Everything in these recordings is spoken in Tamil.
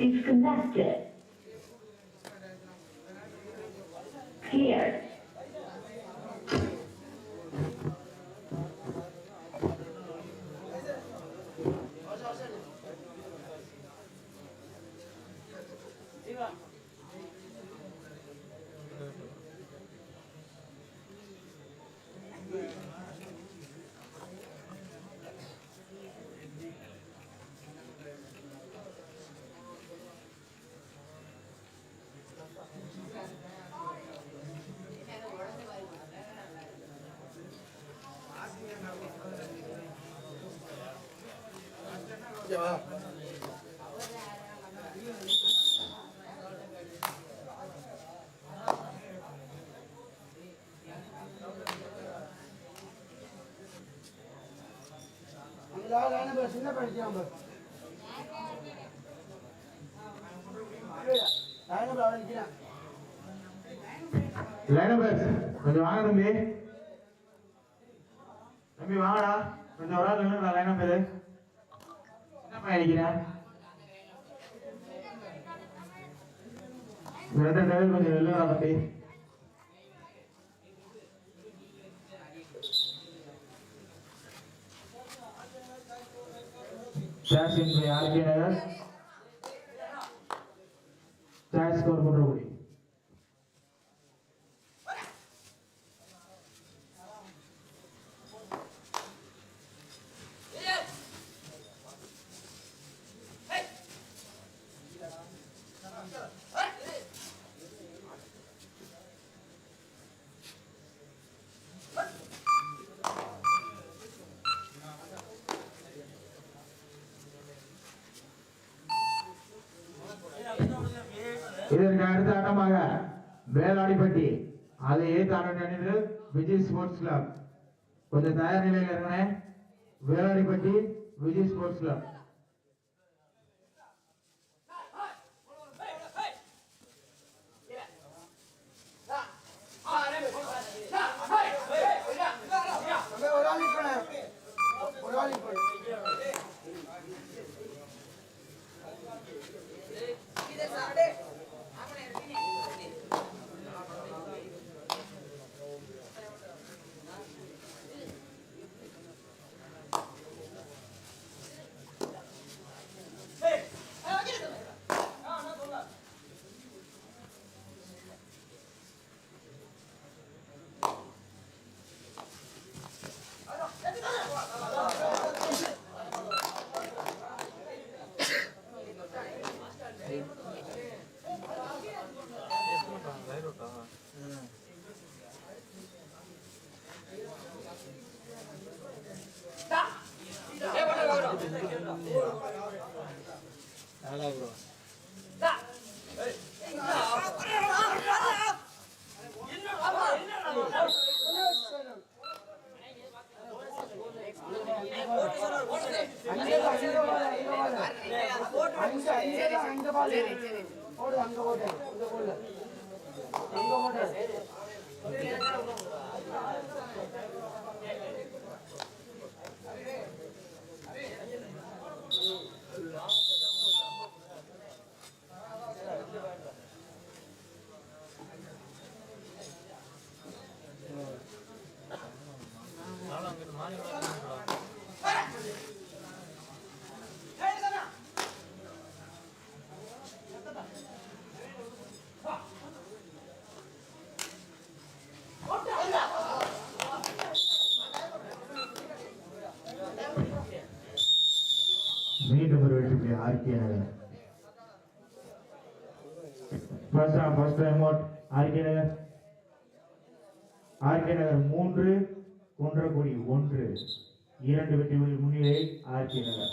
It's connected. சின்ன படிக்காம லைனபர்ஸ் கொஞ்சம் வாங்க. தம்பி தம்பி வாங்கடா கொஞ்சம் ஒரு ஆள் நில்லுடா லைனம் பேரு கொஞ்சம் நில்லுடா தம்பி. ஜாஸ்மின் பை ஆர்கே நகர் சாய்ஸ் ஸ்கோர் குன்றக்குடி இதற்கு அடுத்த ஆட்டமாக வேளாடிப்பட்டி. அதை ஏத்து ஆட விஜய் ஸ்போர்ட்ஸ் கிளப் கொஞ்சம் தயார் நிலையில் இருக்கிறேன் Veladipatti Vijay sports club first time RK Nagar RK Nagar மூன்று குன்றக்குடி ஒன்று. இரண்டு வெற்றி முன்னிலை ஆர்கே நகர்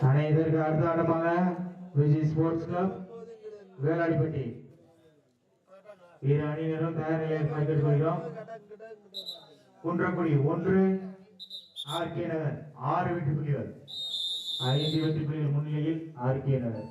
அவன் இதற்கு அடுத்த ஆட்டமாக விஜய் வேளாடிப்பட்டி இரு அணியினரும் தயார் நிலையில் மைக்கெட் கொள்கிறோம். குன்றக்குடி ஒன்று ஆர் கே நகர் ஆறு வெற்றி புள்ளிகள். ஐந்து வெற்றி புள்ளிகள் முன்னிலையில் ஆர் கே நகர்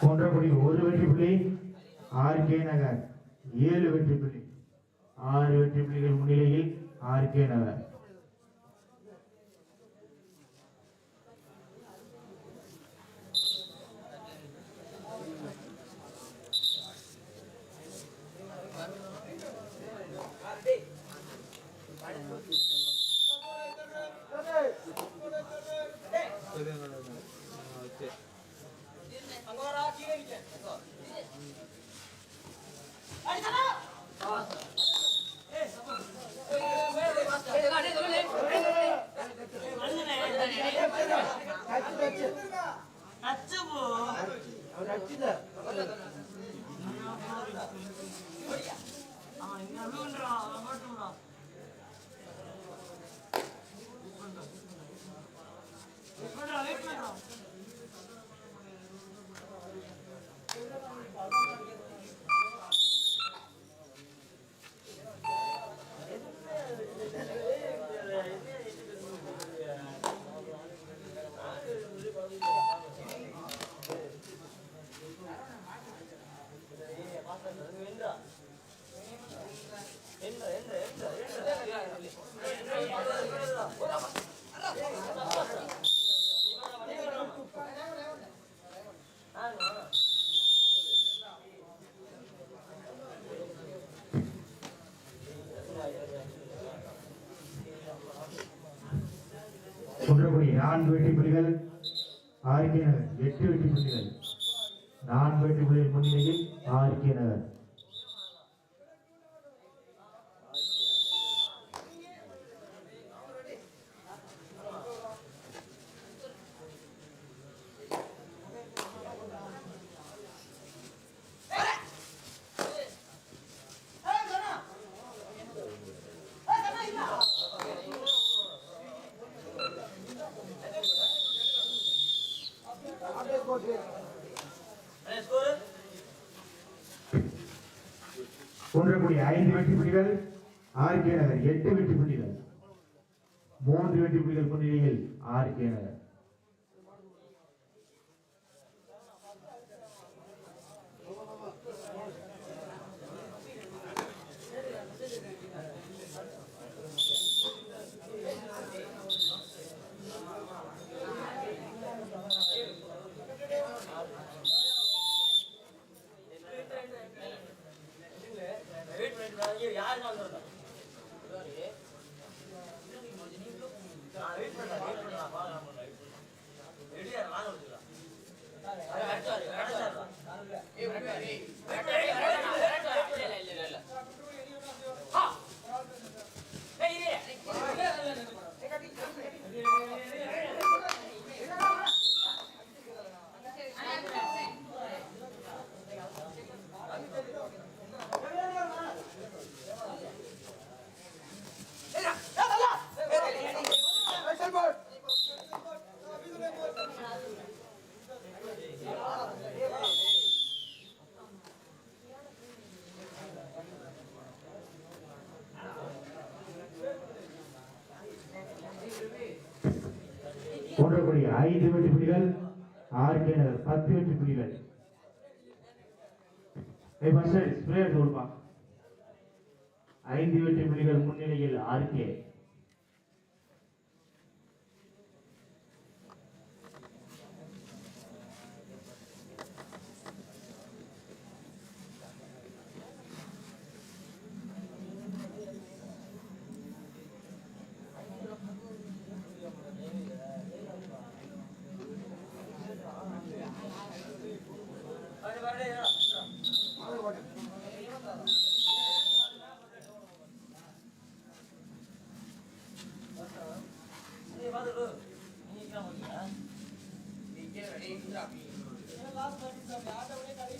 குன்றக்குடி ஒரு வெற்றி புள்ளி ஆர்கே நகர் ஏழு வெற்றி புள்ளி ஆறு வெற்றி புள்ளிகள் முன்னிலையில் ஆர்கே நகர் குன்றக்குடி நான்கு வெற்றி புலிகள் ஆர்கே நகர். எட்டு வெற்றி புலிகள் நான்கு வெற்றி புலிகள் முன்னிலையில் ஆர்கே நகர். குன்றக்குடி ஐந்து வெற்றி புள்ளிகள் ஆர்கே நகர் எட்டு வெற்றி புள்ளிகள். மூன்று வெற்றி புள்ளிகள் முன்னிலையில் ஆர்கே நகர். ஐந்து வெற்றி புலிகள் ஆர்கே கேடர் பத்து வெற்றி புலிகள். ஸ்ப்ரே ஐந்து வெற்றி புலிகள் முன்னிலையில்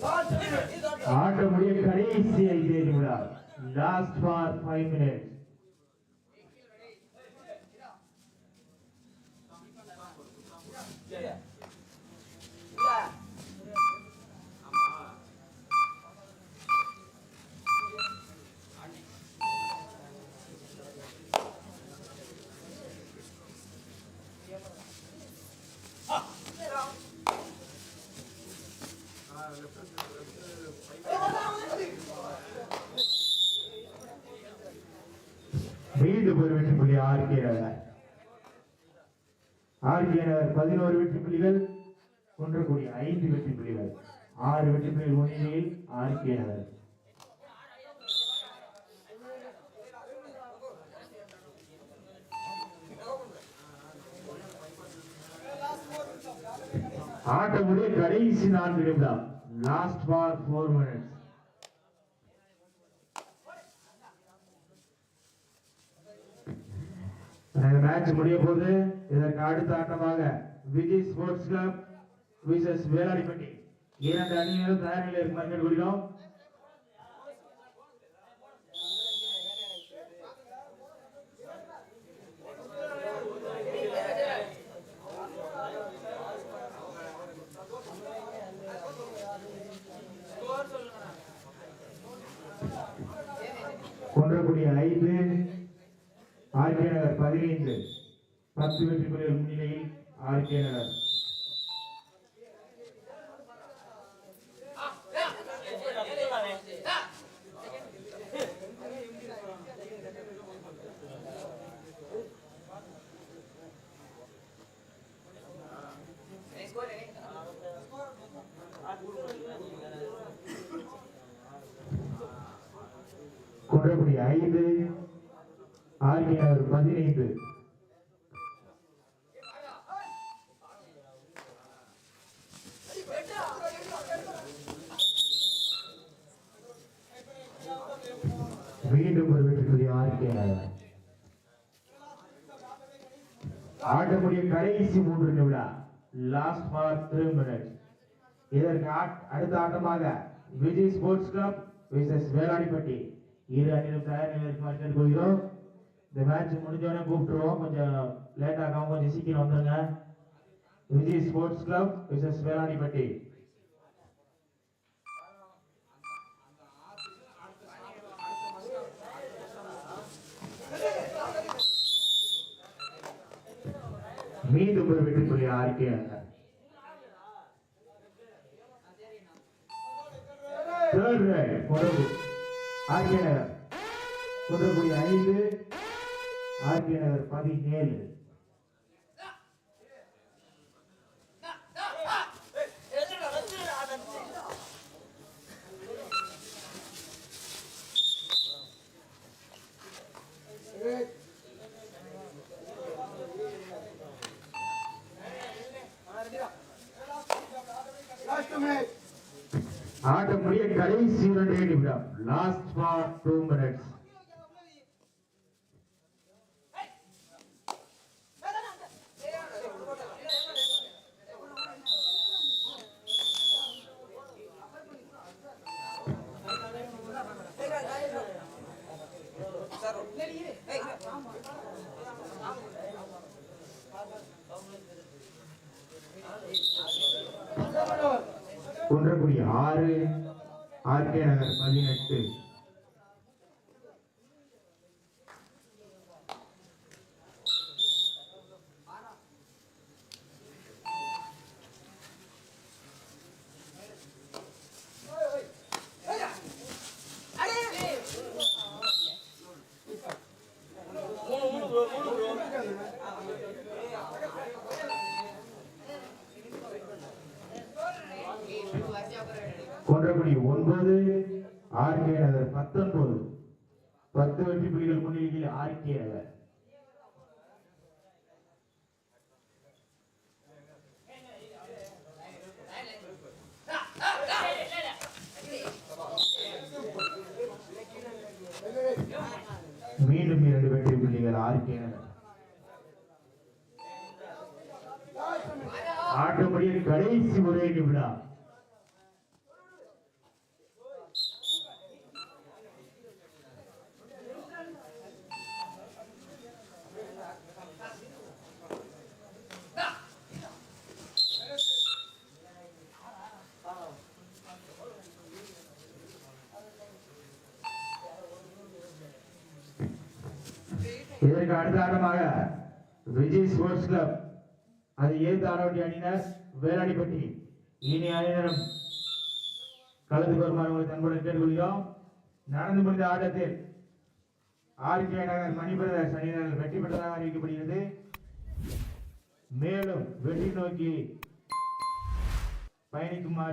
ஆர்கே ஆட்ட முடிய கடைசி ஐந்து நிமிடம் லாஸ்ட் ஃபார் ஃபைவ் மினிட்ஸ் மீது ஒரு வெற்றி புள்ளி ஆர்கே நகர் ஆர்கே நகர் பதினோரு வெற்றி புள்ளிகள் குன்றக்குடி ஐந்து வெற்றி புள்ளிகள். ஆறு வெற்றி புள்ளிகள் முன்னிலையில் ஆர்கே நகர் ஆட்டமுடைய கடைசி நான்கு நிமிடம். Last for four minutes match முடிய போது இதற்கு அடுத்த ஆட்டமாக Vijay sports club versus Veladipatti இரண்டு அணியினரும் தயார் நிலையில் இருக்குமாறு கேட்டுக்கொள்கிறோம் குன்றக்குடி ஐந்து ஆர்கே நகர் பதினைந்து பத்து நிலையில் புள்ளிகள் முன்னிலையில் ஆர்கே ஐந்து ஆகியவர் பதினைந்து. மீண்டும் ஒரு வெற்றி புள்ளி ஆர்கே நகர் கடைசி மூன்று நிமிடம். லாஸ்ட் ஃபார் த்ரீ மினிட்ஸ் இதற்கு அடுத்த ஆட்டமாக Vijay sports club versus Veladipatti. இரு அணியிலும் தயார் நிலையில் இருக்குமாறு இந்த மேட்ச் முடிஞ்சோடனே கூப்பிட்டுருவோம். கொஞ்சம் லேட் ஆகாம கொஞ்சம் சீக்கிரம் வந்துருங்க. Vijay sports club versus Veladipatti. மீண்டும் ஒரு வெற்றி புள்ளி ஆர்கே நகர் கொடகு ஆர்கே நகர் கொடகுடி ஐந்து ஆர்கே நகர் பதினேழு. ஆட்டக்கூடிய கடைசி இரண்டே நிமிடம். Last for two minutes Kunrakudi ஆறு ஆர்கே நகர் பதினெட்டு குன்றக்குடி ஒன்பது ஆர்கே நகர் பத்தொன்பது பத்து வெற்றி புள்ளிகள் முன்னிலையில் ஆர்கே அல்ல மீண்டும் இரண்டு வெற்றி புள்ளிகள் ஆர்கே நகர் கடைசி ஒரே நிமிடம். இதற்கு அடுத்த ஆட்டமாக விஜய் ஸ்போர்ட்ஸ் கிளப். அது ஏ தாராவட்டி அணியினர் வேளாடிப்பட்டி இனி அணியினரும் கலந்து வருமாறு உங்களை தன்புடன் கேட்டுக்கொள்கிறோம். நடந்து முடிந்த ஆட்டத்தில் ஆர்கே நகர் மணிபிரதர்ஸ் அணியினர் வெற்றி பெற்றதாக அறிவிக்கப்படுகிறது. மேலும் வெற்றி நோக்கி பயணிக்குமாறு